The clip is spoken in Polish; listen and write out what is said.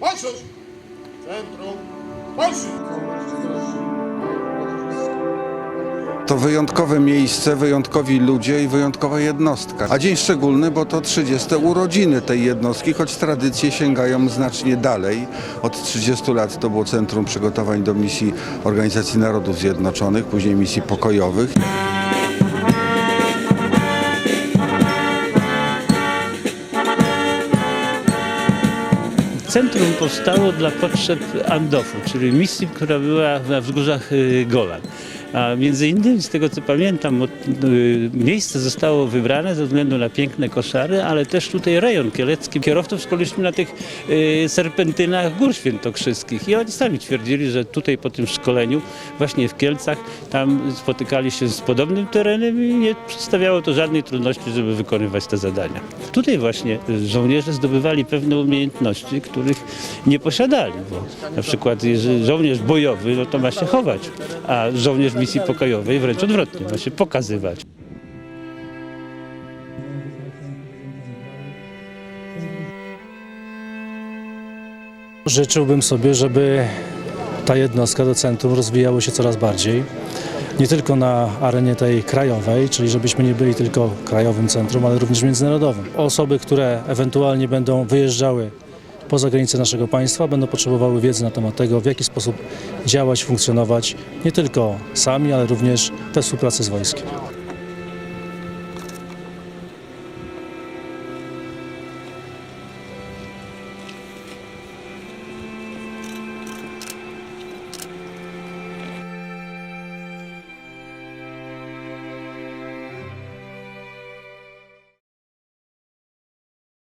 Bańszusz! Centrum! Bańszusz! To wyjątkowe miejsce, wyjątkowi ludzie i wyjątkowa jednostka. A dzień szczególny, bo to 30 urodziny tej jednostki, choć tradycje sięgają znacznie dalej. Od 30 lat to było Centrum Przygotowań do Misji Organizacji Narodów Zjednoczonych, później misji pokojowych. Centrum powstało dla potrzeb Andofu, czyli misji, która była na wzgórzach y, Golan. A między innymi, z tego co pamiętam, y, miejsce zostało wybrane ze względu na piękne koszary, ale też tutaj rejon kielecki. Kierowców szkoliliśmy na tych y, serpentynach gór świętokrzyskich i oni sami twierdzili, że tutaj po tym szkoleniu, właśnie w Kielcach, tam spotykali się z podobnym terenem i nie przedstawiało to żadnej trudności, żeby wykonywać te zadania. Tutaj właśnie żołnierze zdobywali pewne umiejętności, których nie posiadali, bo na przykład jeżeli żołnierz bojowy, no to ma się chować, a żołnierz misji pokojowej wręcz odwrotnie, ma się pokazywać. Życzyłbym sobie, żeby ta jednostka do centrum rozwijało się coraz bardziej. Nie tylko na arenie tej krajowej, czyli żebyśmy nie byli tylko krajowym centrum, ale również międzynarodowym. Osoby, które ewentualnie będą wyjeżdżały poza granice naszego państwa, będą potrzebowały wiedzy na temat tego, w jaki sposób działać, funkcjonować nie tylko sami, ale również we współpracy z wojskiem.